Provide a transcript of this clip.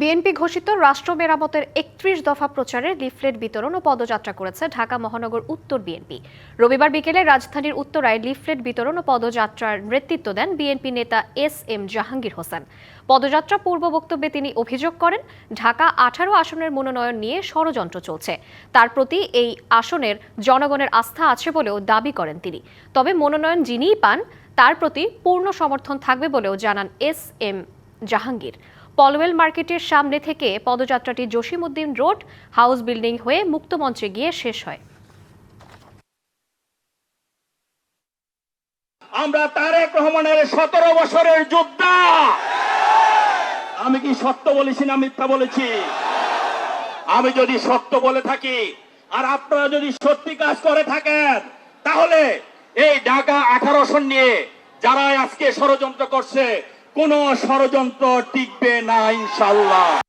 BNP ঘোষিত রাষ্ট্র মেরামতের একত্রিশ দফা প্রচারে লিফলেট বিতরণ ও পদযাত্রা করেছে ঢাকা মহানগর উত্তর বিএনপি। রবিবার বিকেলে রাজধানীর উত্তরায় লিফলেট বিতরণ ও পদযাত্রার নেতৃত্ব দেন বিএনপি নেতা এস এম জাহাঙ্গীর হোসেন। পদযাত্রা পূর্ব বক্তব্যে তিনি অভিযোগ করেন, ঢাকা আঠারো আসনের মনোনয়ন নিয়ে ষড়যন্ত্র চলছে। তার প্রতি এই আসনের জনগণের আস্থা আছে বলেও দাবি করেন তিনি। তবে মনোনয়ন যিনিই পান, তার প্রতি পূর্ণ সমর্থন থাকবে বলেও জানান এস এম জাহাঙ্গীর। পলওয়েল মার্কেটের সামনে থেকে পদযাত্রাটি জসিমউদ্দিন রোড, হাউস বিল্ডিং হয়ে মুক্তমঞ্চে গিয়ে শেষ হয়। আমরা তারেক রহমানের সতেরো বছরের যোদ্ধা। আমি কি সত্য বলেছি না মিথ্যা বলেছি? আমি যদি সত্য বলে থাকি, আর আপনারা যদি সত্যি কাজ করে থাকেন, তাহলে এই ঢাকা আঠারো সন নিয়ে যারা আজকে ষড়যন্ত্র করছে কোন ষড়যন্ত্র টিকবে না ইনশাল্লাহ